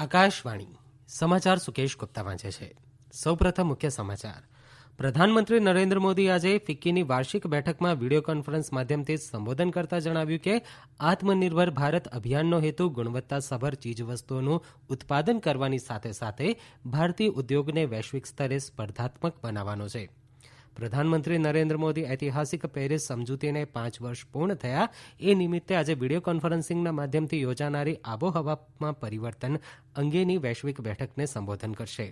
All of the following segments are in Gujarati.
આકાશવાણી. સમાચાર સુકેશ ગુપ્તા વાંચે છે. સૌપ્રથમ મુખ્ય સમાચાર. પ્રધાનમંત્રી નરેન્દ્ર મોદી આજે ફિક્કીની વાર્ષિક બેઠકમાં વીડિયો કોન્ફરન્સ માધ્યમથી સંબોધન કરતા જણાવ્યું કે, આત્મનિર્ભર ભારત અભિયાનનો હેતુ ગુણવત્તાસભર ચીજવસ્તુઓનું ઉત્પાદન કરવાની સાથે સાથે ભારતીય ઉદ્યોગને વૈશ્વિક સ્તરે સ્પર્ધાત્મક બનાવવાનો છે. પ્રધાનમંત્રી નરેન્દ્ર મોદી ઐતિહાસિક પેરિસ સમજૂતીને પાંચ વર્ષ પૂર્ણ થયા. એ નિમિત્તે આજે વીડિયો કોન્ફરન્સિંગના માધ્યમથી યોજાનારી આબોહવામાં પરિવર્તન અંગેની વૈશ્વિક બેઠકને સંબોધન કરશે.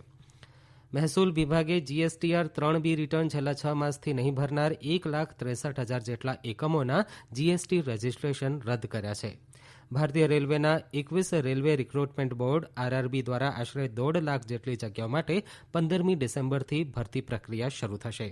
મહેસૂલ વિભાગે જીએસટીઆર ત્રણ બી રિટર્ન છેલ્લા છ માસથી નહીં ભરનાર એક લાખ ત્રેસઠ હજાર જેટલા એકમોના જીએસટી રજીસ્ટ્રેશન રદ કર્યા છે. ભારતીય રેલવેના એકવીસ રેલવે રિક્રુટમેન્ટ બોર્ડ આરઆરબી દ્વારા આશરે દોઢ લાખ જેટલી જગ્યાઓ માટે પંદરમી ડિસેમ્બરથી ભરતી પ્રક્રિયા શરૂ થશે.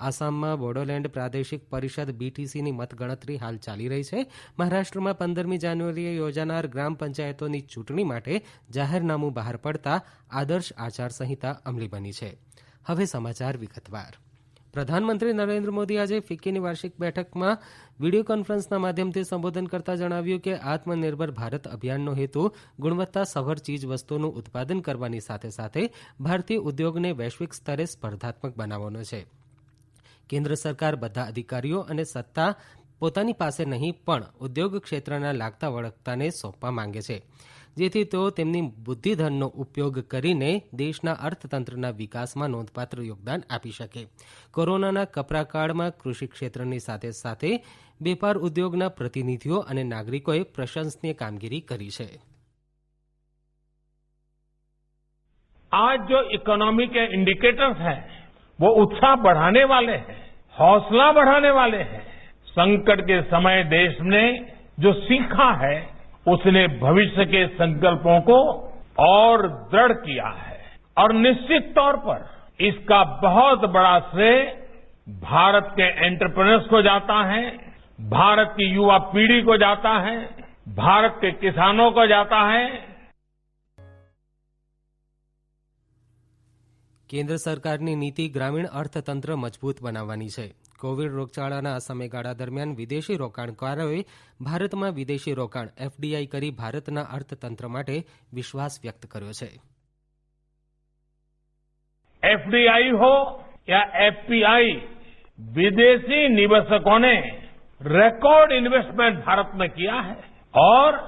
આસામમાં બોડોલેન્ડ પ્રાદેશિક પરિષદ બીટીસીની મતગણતરી હાલ ચાલી રહી છે. મહારાષ્ટ્રમાં પંદરમી જાન્યુઆરીએ યોજાનાર ગ્રામ પંચાયતોની ચૂંટણી માટે જાહેરનામું બહાર પડતા આદર્શ આચારસંહિતા અમલી બની છે. હવે સમાચાર વિગતવાર. પ્રધાનમંત્રી નરેન્દ્ર મોદી આજે ફિક્કીની વાર્ષિક બેઠકમાં વીડિયો કોન્ફરન્સના માધ્યમથી સંબોધન કરતા જણાવ્યું કે આત્મનિર્ભર ભારત અભિયાનનો હેતુ ગુણવત્તાસભર ચીજવસ્તુઓનું ઉત્પાદન કરવાની સાથે સાથે ભારતીય ઉદ્યોગને વૈશ્વિક સ્તરે સ્પર્ધાત્મક બનાવવાનો છે. કેન્દ્ર સરકાર બધા અધિકારીઓ અને સત્તા પોતાની પાસે નહીં પણ ઉદ્યોગ ક્ષેત્રના લાગતા વળગતાને સોંપવા માંગે છે. જેથી તેઓ તેમની બુદ્ધિધનનો ઉપયોગ કરીને દેશના અર્થતંત્રના વિકાસમાં નોંધપાત્ર યોગદાન આપી શકે કોરોનાના કપરાકાળમાં કૃષિ ક્ષેત્રની સાથે સાથે વેપાર ઉદ્યોગના પ્રતિનિધિઓ અને નાગરિકોએ પ્રશંસનીય કામગીરી કરી છે आज जो इकोनॉमी के इंडिकेटर्स हैं वो उत्साह बढ़ाने वाले हैं हौसला बढ़ाने वाले हैं संकट के समय देश ने जो सीखा है उसने भविष्य के संकल्पों को और दृढ़ किया है और निश्चित तौर पर इसका बहुत बड़ा श्रेय भारत के एंटरप्रेन्योर्स को जाता है भारत की युवा पीढ़ी को जाता है भारत के किसानों को जाता है કેન્દ્ર સરકારની નીતિ ગ્રામીણ અર્થતંત્ર મજબૂત બનાવવાની છે કોવિડ રોગચાળાના આ સમયગાળા દરમિયાન વિદેશી રોકાણકારોએ ભારતમાં વિદેશી રોકાણ એફડીઆઈ કરી ભારતના અર્થતંત્ર માટે વિશ્વાસ વ્યક્ત કર્યો છે एफडीआई हो या एफपीआई विदेशी निवेशकों ने रिकॉर्ड इन्वेस्टमेंट भारत में किया है और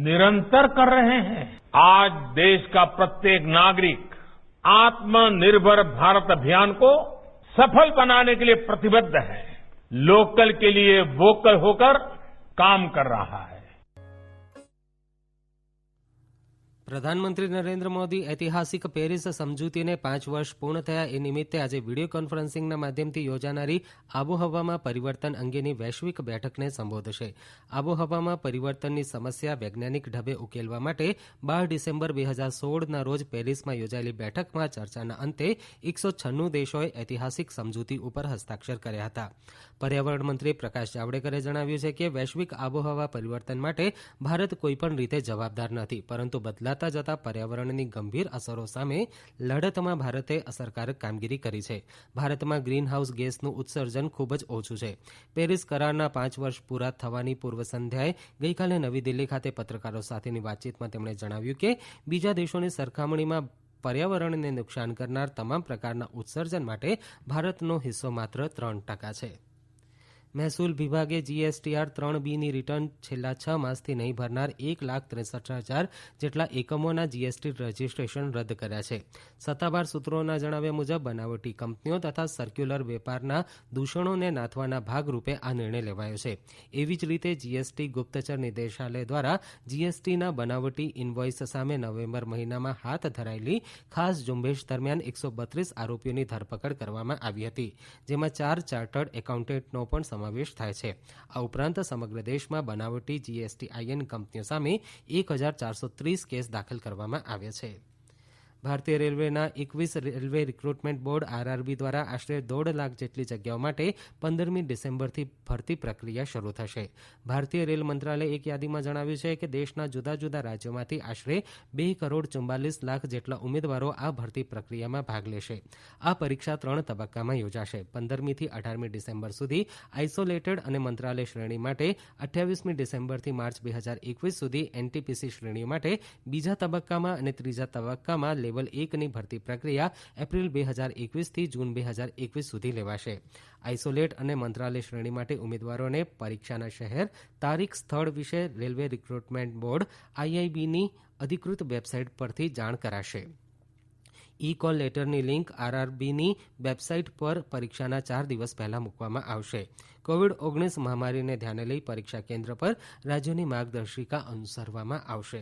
निरंतर कर रहे हैं आज देश का प्रत्येक नागरिक आत्मनिर्भर भारत अभियान को सफल बनाने के लिए प्रतिबद्ध है लोकल के लिए वोकल होकर काम कर रहा है પ્રધાનમંત્રી નરેન્દ્ર મોદી ઐતિહાસિક પેરિસ સમજૂતીને પાંચ વર્ષ પૂર્ણ થયા એ નિમિત્તે આજે વીડિયો કોન્ફરન્સિંગના માધ્યમથી યોજાનારી આબોહવામાં પરિવર્તન અંગેની વૈશ્વિક બેઠકને સંબોધશે. આબોહવામાં પરિવર્તનની સમસ્યા વૈજ્ઞાનિક ઢબે ઉકેલવા માટે બાર ડિસેમ્બર બે હજાર સોળના રોજ પેરિસમાં યોજાયેલી બેઠકમાં ચર્ચાના અંતે એકસો છન્નું દેશોએ ઐતિહાસિક સમજૂતી ઉપર હસ્તાક્ષર કર્યા હતા. પર્યાવરણ મંત્રી પ્રકાશ જાવડેકરે જણાવ્યું છે કે વૈશ્વિક આબોહવા પરિવર્તન માટે ભારત કોઈપણ રીતે જવાબદાર નથી, પરંતુ બદલાતા જતા પર્યાવરણની ગંભીર અસરો સામે લડતમાં ભારતે અસરકારક કામગીરી કરી છે. ભારતમાં ગ્રીનહાઉસ ગેસનું ઉત્સર્જન ખૂબ જ ઓછું છે. પેરિસ કરારના પાંચ વર્ષ પૂરા થવાની પૂર્વ સંધ્યાએ ગઈકાલે નવી દિલ્હી ખાતે પત્રકારો સાથેની વાતચીતમાં તેમણે જણાવ્યું કે બીજા દેશોની સરખામણીમાં પર્યાવરણને નુકસાન કરનાર તમામ પ્રકારના ઉત્સર્જન માટે ભારતનો હિસ્સો માત્ર ત્રણ ટકા છે. મહેસૂલ વિભાગે જીએસટીઆર ત્રણ બીની રિટર્ન છેલ્લા છ માસથી નહીં ભરનાર એક લાખ ત્રેસઠ હજાર જેટલા એકમોના જીએસટી રજીસ્ટ્રેશન રદ કર્યા છે. સત્તાવાર સૂત્રોના જણાવ્યા મુજબ, બનાવટી કંપનીઓ તથા સર્ક્યુલર વેપારના દૂષણોને નાથવાના ભાગરૂપે આ નિર્ણય લેવાયો છે. એવી જ રીતે જીએસટી ગુપ્તચર નિદેશાલય દ્વારા જીએસટીના બનાવટી ઇનવોઇસ સામે નવેમ્બર મહિનામાં હાથ ધરાયેલી ખાસ ઝુંબેશ દરમિયાન એકસો બત્રીસ આરોપીઓની ધરપકડ કરવામાં આવી હતી, જેમાં ચાર ચાર્ટર્ડ એકાઉન્ટન્ટનો પણ સમાવેશ થાય છે. આ ઉપરાંત સમગ્ર દેશમાં બનાવટી જીએસટીઆઈએન કંપનીઓ સામે એક હજાર ચારસો ત્રીસ કેસ દાખલ કરવામાં આવ્યા છે. ભારતીય રેલવેના એકવીસ રેલવે રિક્રુટમેન્ટ બોર્ડ આરઆરબી દ્વારા આશરે દોઢ લાખ જેટલી જગ્યાઓ માટે પંદરમી ડિસેમ્બરથી ભરતી પ્રક્રિયા શરૂ થશે. ભારતીય રેલ મંત્રાલયે એક યાદીમાં જણાવ્યું છે કે દેશના જુદા જુદા રાજ્યોમાંથી આશરે બે કરોડ ચુમ્બાલીસ લાખ જેટલા ઉમેદવારો આ ભરતી પ્રક્રિયામાં ભાગ લેશે. આ પરીક્ષા ત્રણ તબક્કામાં યોજાશે. પંદરમીથી અઢારમી ડિસેમ્બર સુધી આઇસોલેટેડ અને મંત્રાલય શ્રેણી માટે, અઠ્યાવીસમી ડિસેમ્બરથી માર્ચ બે હજાર એકવીસ સુધી એનટીપીસી શ્રેણીઓ માટે, બીજા તબક્કામાં અને ત્રીજા તબક્કામાં લેવલ એકની ભરતી પ્રક્રિયા એપ્રિલ બે હજાર એકવીસથી જૂન બે હજાર એકવીસ સુધી લેવાશે. આઇસોલેટ અને મંત્રાલય શ્રેણી માટે ઉમેદવારોને પરીક્ષાના શહેર, તારીખ, સ્થળ વિશે રેલવે રિક્રુટમેન્ટ બોર્ડ આઈઆઈબીની અધિકૃત વેબસાઇટ પરથી જાણ કરાશે. ઈ કોલ લેટરની લિંક આરઆરબીની વેબસાઇટ પર પરીક્ષાના ચાર દિવસ પહેલા મૂકવામાં આવશે. કોવિડ ઓગણીસ મહામારીને ધ્યાને લઈ પરીક્ષા કેન્દ્ર પર રાજ્યોની માર્ગદર્શિકા અનુસરવામાં આવશે.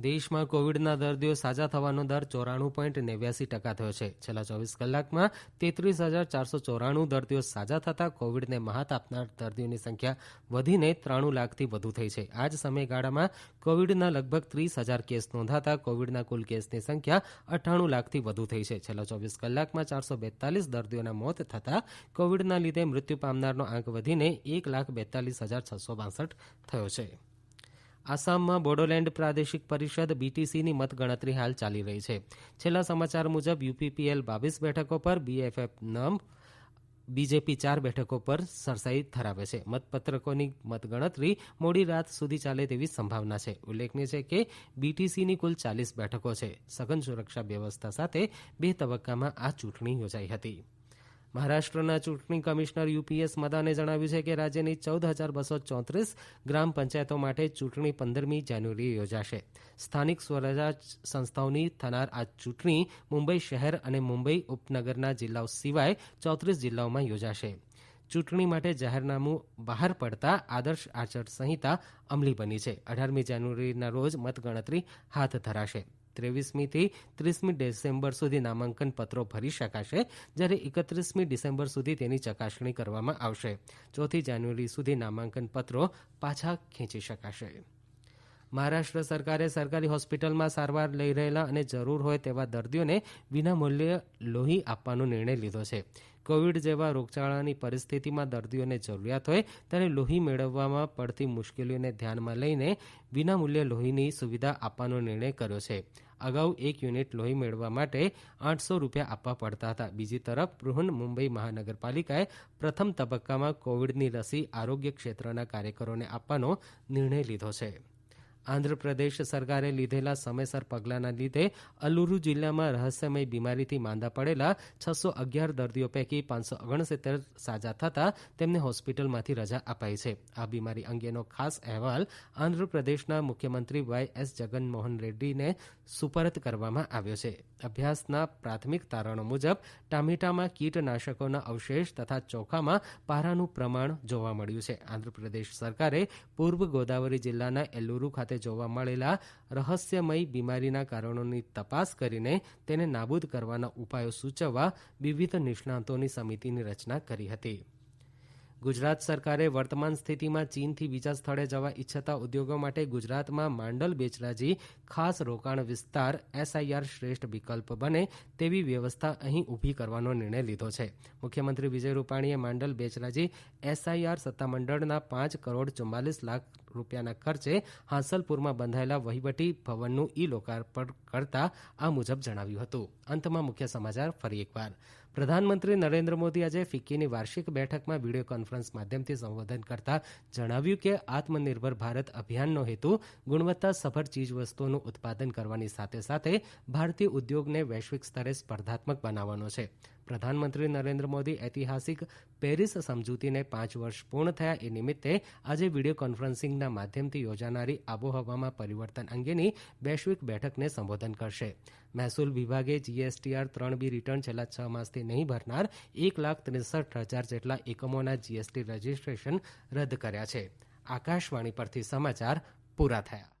દેશમાં કોવિડના દર્દીઓ સાજા થવાનો દર ચોરાણું પોઈન્ટ નેવ્યાસી ટકા થયો છે. છેલ્લા ચોવીસ કલાકમાં તેત્રીસ હજાર ચારસો ચોરાણું દર્દીઓ સાજા થતાં કોવિડને મહાત આપનાર દર્દીઓની સંખ્યા વધીને ત્રાણું લાખથી વધુ થઈ છે. આ જ સમયગાળામાં કોવિડના લગભગ ત્રીસ હજાર કેસ નોંધાતા કોવિડના કુલ કેસની સંખ્યા અઠ્ઠાણું લાખથી વધુ થઈ છે. છેલ્લા ચોવીસ કલાકમાં ચારસો બેતાલીસ દર્દીઓના મોત થતાં કોવિડના લીધે મૃત્યુ પામનારનો આંક વધીને એક લાખ બેતાલીસ હજાર છસો બાસઠ થયો છે. આસામમાં બોડોલેન્ડ પ્રાદેશિક પરિષદ બીટીસીની મતગણતરી હાલ ચાલી રહી છે. છેલ્લા સમાચાર મુજબ યુપીપીએલ બાવીસ બેઠકો પર, બીએફએફ નમ બીજેપી ચાર બેઠકો પર સરસાઈ ધરાવે છે. મતપત્રકોની મતગણતરી મોડી રાત સુધી ચાલે તેવી સંભાવના છે. ઉલ્લેખનીય છે કે બીટીસીની કુલ ચાલીસ બેઠકો છે. સઘન સુરક્ષા વ્યવસ્થા સાથે બે તબક્કામાં આ ચૂંટણી યોજાઈ હતી. મહારાષ્ટ્રના ચૂંટણી કમિશનર યુપીએસ મદાને જણાવ્યું છે કે રાજ્યની ચૌદ હજાર બસો ચોત્રીસ ગ્રામ પંચાયતો માટે ચૂંટણી પંદરમી જાન્યુઆરીએ યોજાશે. સ્થાનિક સ્વરાજ સંસ્થાઓની થનાર આ ચૂંટણી મુંબઈ શહેર અને મુંબઈ ઉપનગરના જિલ્લાઓ સિવાય ચોત્રીસ જિલ્લાઓમાં યોજાશે. ચૂંટણી માટે જાહેરનામું બહાર પડતા આદર્શ આચાર સંહિતા અમલી બની છે. અઢારમી જાન્યુઆરીના રોજ મતગણતરી હાથ ધરાશે. ત્રેવીસમીથી ત્રીસમી ડિસેમ્બર સુધી નામાંકન પત્રો ભરી શકાશે, જ્યારે એકત્રીસમી ડિસેમ્બર સુધી તેની ચકાસણી કરવામાં આવશે. ચોથી જાન્યુઆરી સુધી નામાંકન પત્રો પાછા ખેંચી શકાશે. મહારાષ્ટ્ર સરકારે સરકારી હોસ્પિટલમાં સારવાર લઈ રહેલા અને જરૂર હોય તેવા દર્દીઓને વિનામૂલ્યે લોહી આપવાનો નિર્ણય લીધો છે. કોવિડ જેવા રોગચાળાની પરિસ્થિતિમાં દર્દીઓને જરૂરિયાત હોય ત્યારે લોહી મેળવવામાં પડતી મુશ્કેલીઓને ધ્યાનમાં લઈને વિનામૂલ્યે લોહીની સુવિધા આપવાનો નિર્ણય કર્યો છે. અગાઉ એક યુનિટ લોહી મેળવવા માટે આઠસો રૂપિયા આપવા પડતા હતા. બીજી તરફ બૃહન મુંબઈ મહાનગરપાલિકાએ પ્રથમ તબક્કામાં કોવિડની રસી આરોગ્ય ક્ષેત્રના કાર્યકરોને આપવાનો નિર્ણય લીધો છે. આંધ્રપ્રદેશ સરકારે લીધેલા સમયસર પગલાંના લીધે અલુરુ જિલ્લામાં રહસ્યમય બીમારીથી માંદા પડેલા છસો અગિયાર દર્દીઓ પૈકી પાંચસો ઓગણસિત્તેર સાજા થતાં તેમને હોસ્પિટલમાંથી રજા અપાઈ છે. આ બીમારી અંગેનો ખાસ અહેવાલ આંધ્રપ્રદેશના મુખ્યમંત્રી વાય એસ જગનમોહન રેડ્ડીને સુપરત કરવામાં આવ્યો છે. અભ્યાસના પ્રાથમિક તારણો મુજબ ટામેટામાં કીટનાશકોના અવશેષ તથા ચોખામાં પારાનું પ્રમાણ જોવા મળ્યું છે. આંધ્રપ્રદેશ સરકારે પૂર્વ ગોદાવરી જિલ્લાના એલુરુ ખાતે જોવા મળેલા રહસ્યમય બીમારીના કારણોની તપાસ કરીને તેને નાબૂદ કરવાના ઉપાયો સૂચવવા વિવિધ નિષ્ણાંતોની સમિતિની રચના કરી હતી. ગુજરાત સરકારે વર્તમાન સ્થિતિમાં ચીનથી બીજા સ્થળે જવા ઇચ્છતા ઉદ્યોગો માટે ગુજરાતમાં માંડલ બેચરાજી, ખાસ રોકાણ વિસ્તાર, એસઆઈઆર શ્રેષ્ઠ વિકલ્પ બને તેવી વ્યવસ્થા અહીં ઊભી કરવાનો નિર્ણય લીધો છે. મુખ્યમંત્રી વિજય રૂપાણીએ માંડલ બેચરાજી, એસઆઈઆર સત્તામંડળના પાંચ કરોડ ચુમ્માલીસ લાખ રૂપિયાના ખર્ચે હાંસલપુરમાં બંધાયેલા વહીવટી ભવનનું ઈ લોકાર્પણ કરતા આ મુજબ જણાવ્યું હતું. અંતમાં મુખ્ય સમાચાર ફરી એકવાર. પ્રધાનમંત્રી નરેન્દ્ર મોદી આજે ફિક્કીની વાર્ષિક બેઠકમાં વીડિયો કોન્ફરન્સ માધ્યમથી સંબોધન કરતા જણાવ્યું કે આત્મનિર્ભર ભારત અભિયાનનો હેતુ ગુણવત્તાસભર ચીજવસ્તુઓનું ઉત્પાદન કરવાની સાથે સાથે ભારતીય ઉદ્યોગને વૈશ્વિક સ્તરે સ્પર્ધાત્મક બનાવવાનો છે. પ્રધાનમંત્રી નરેન્દ્ર મોદી ઐતિહાસિક પેરિસ સમજૂતીને પાંચ વર્ષ પૂર્ણ થયા એ નિમિત્તે આજે વીડિયો કોન્ફરન્સિંગના માધ્યમથી યોજાનારી આબોહવામાં પરિવર્તન અંગેની વૈશ્વિક બેઠકને સંબોધન કરશે. મહેસૂલ વિભાગે જીએસટીઆર ત્રણ બી રિટર્ન છેલ્લા છ માસથી નહીં ભરનાર એક લાખ ત્રેસઠ હજાર જેટલા એકમોના જીએસટી રજીસ્ટ્રેશન રદ કર્યા છે. આકાશવાણી પરથી સમાચાર પૂરા થયા.